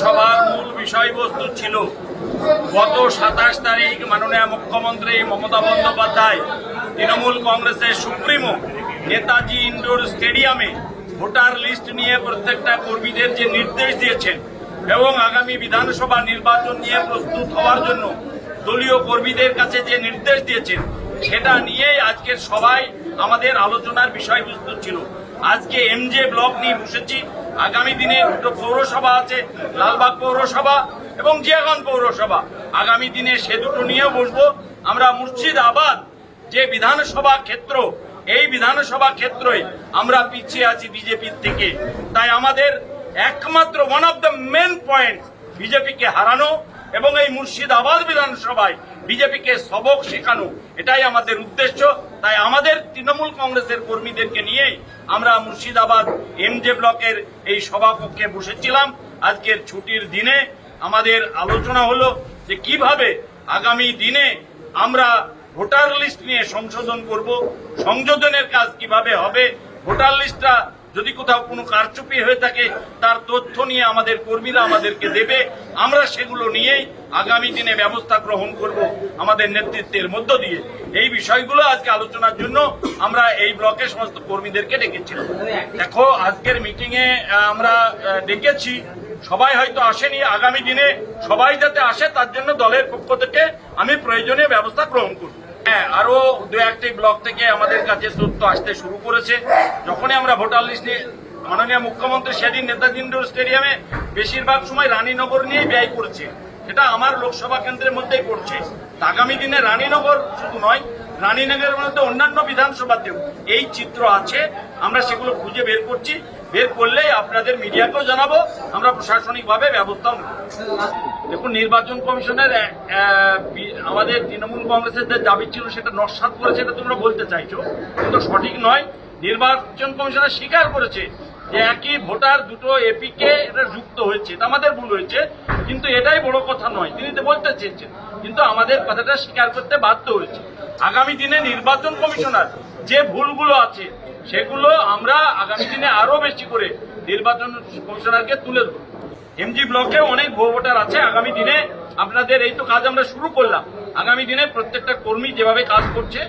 সভার মূল বিষয়বস্তু ছিল গত সাতাশ তারিখ মাননীয় মুখ্যমন্ত্রী মমতা বন্দ্যোপাধ্যায় তৃণমূল কংগ্রেসের সুপ্রিমো নেতাজি ইন্ডোর স্টেডিয়ামে ভোটার লিস্ট নিয়ে প্রত্যেকটা কর্মীদের যে নির্দেশ দিয়েছেন এবং আগামী বিধানসভা নির্বাচন নিয়ে প্রস্তুত হওয়ার জন্য দলীয় কর্মীদের কাছে যে নির্দেশ দিয়েছেন, সেটা নিয়েই আজকের সবাই আমাদের আলোচনার বিষয়বস্তু ছিল। আজকে এমজে ব্লক নিয়ে বসেছি। আগামী দিনে দুটো পৌরসভা আছে, লালবাগ পৌরসভা এবং জিয়াগঞ্জ পৌরসভা। আগামী দিনে সে দুটো নিয়েও বসবো। আমরা মুর্শিদাবাদ যে বিধানসভা ক্ষেত্র, এই বিধানসভা ক্ষেত্রে আমরা পিছিয়ে আছি বিজেপির থেকে। তাই আমাদের একমাত্র one of the main point বিজেপিকে হারানো। এবং এই মুর্শিদাবাদ বিধানসভায় বিজেপিকে সবক শেখানো, এটাই আমাদের উদ্দেশ্য। তাই আমাদের তৃণমূল কংগ্রেসের কর্মীদেরকে নিয়েই আমরা মুর্শিদাবাদ এমজে ব্লকের এই সভাকক্ষে বসেছিলাম। আজকের ছুটির দিনে আমাদের আলোচনা হলো যে কীভাবে আগামী দিনে আমরা ভোটার লিস্ট নিয়ে সংশোধন করব, সংযোজনের কাজ কীভাবে হবে, ভোটার লিস্টটা যদি কোথাও কোনো কারচুপি হয়ে থাকে, তার তথ্য নিয়ে আমাদের কর্মীরা আমাদেরকে দেবে। আমরা সেগুলো নিয়েই আগামী দিনে ব্যবস্থা গ্রহণ করব আমাদের নেতৃত্বের মধ্য দিয়ে। এই বিষয়গুলো আজকে আলোচনার জন্য আমরা এই ব্লকে সমস্ত কর্মীদেরকে ডেকেছিলাম। দেখো, আজকের মিটিং এ আমরা ডেকেছি। সবাই হয়তো আসেনি। আগামী দিনে সবাই যাতে আসে, তার জন্য দলের পক্ষ থেকে আমি প্রয়োজনীয় ব্যবস্থা গ্রহণ করব। হ্যাঁ আরও দু একটি ব্লক থেকে আমাদের কাছে তথ্য আসতে শুরু করেছে। যখনই আমরা ভোটার মাননীয় মুখ্যমন্ত্রী, সেদিন নেতাজি ইন্ডোর স্টেডিয়ামে বেশিরভাগ সময় রানীনগর নিয়ে ব্যয় করেছে। সেটা আমার লোকসভা কেন্দ্রের মধ্যেই পড়ছে। আগামী দিনে রানীনগর শুধু নয়, রানীনগরের মধ্যে অন্যান্য বিধানসভাতেও এই চিত্র আছে। আমরা সেগুলো খুঁজে বের করছি। বের করলেই আপনাদের মিডিয়াকেও জানাব, আমরা প্রশাসনিকভাবে ব্যবস্থাও নেব। দেখুন, নির্বাচন কমিশনের আমাদের তৃণমূল কংগ্রেসের যে দাবি ছিল, সেটা নস্বাত করেছে, এটা তোমরা বলতে চাইছো। কিন্তু সঠিক নয়। নির্বাচন কমিশনের স্বীকার করেছে যে একই ভোটার দুটো এপিকে এটা যুক্ত হয়েছে। আমাদের ভুল হয়েছে, কিন্তু এটাই বড় কথা নয়। তিনি তো বলতে চেয়েছেন, কিন্তু আমাদের কথাটা স্বীকার করতে বাধ্য হয়েছে। আগামী দিনে নির্বাচন কমিশনার যে ভুলগুলো আছে, সেগুলো আমরা আগামী দিনে আরও বেশি করে নির্বাচন কমিশনারকে তুলে দেবো এমজি ব্লকে অনেক ভুয়ো ভোটার আছে। আগামী দিনে আপনাদের এই তো কাজ আমরা শুরু করলাম। আগামী দিনে প্রত্যেকটা কর্মী যেভাবে কাজ করছে,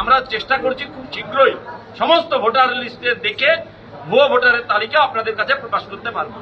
আমরা চেষ্টা করছি খুব শীঘ্রই সমস্ত ভোটার লিস্টে দেখে ভুয়ো ভোটারের তালিকা আপনাদের কাছে প্রকাশ করতে পারব।